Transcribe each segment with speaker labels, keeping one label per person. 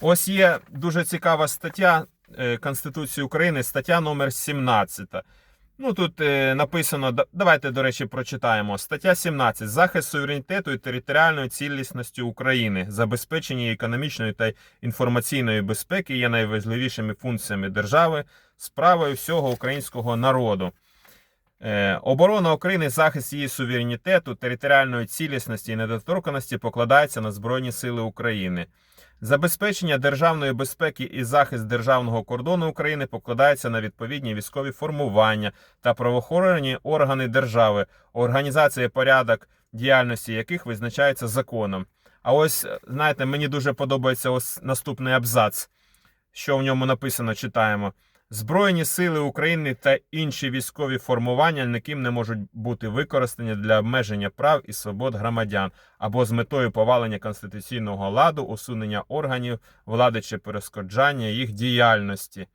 Speaker 1: Ось є дуже цікава стаття е, Конституції України, стаття номер 17. Ну тут е, написано, да- давайте, до речі, прочитаємо. Стаття 17. Захист суверенітету і територіальної цілісності України, забезпечення економічної та інформаційної безпеки є найважливішими функціями держави, справою всього українського народу. Е, Оборона України, захист її суверенітету, територіальної цілісності і недоторканості покладається на Збройні Сили України. Забезпечення державної безпеки і захист державного кордону України покладається на відповідні військові формування та правоохоронні органи держави, організація порядок діяльності яких визначається законом. А ось, знаєте, мені дуже подобається ось наступний абзац. Що в ньому написано, читаємо. Збройні сили України та інші військові формування ніким не можуть бути використані для обмеження прав і свобод громадян або з метою повалення конституційного ладу, усунення органів влади чи перешкоджання їх діяльності.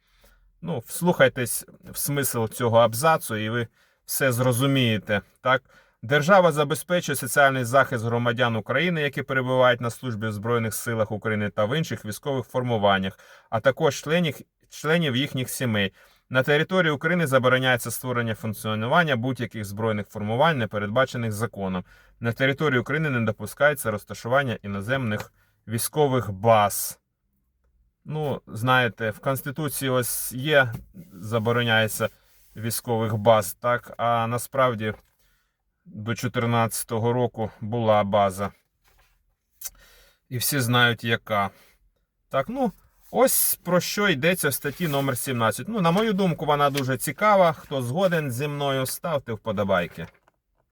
Speaker 1: Ну, вслухайтесь в смисл цього абзацу, і ви все зрозумієте. Так? Держава забезпечує соціальний захист громадян України, які перебувають на службі в Збройних силах України та в інших військових формуваннях, а також членів, членів їхніх сімей. На території України забороняється створення функціонування будь-яких збройних формувань, не передбачених законом. На території України не допускається розташування іноземних військових баз. Ну, знаєте, в Конституції ось є, забороняється військових баз, так, а насправді до 2014 року була база. І всі знають, яка. Так, ну, ось про що йдеться в статті номер 17. Ну, на мою думку, вона дуже цікава. Хто згоден зі мною, ставте вподобайки.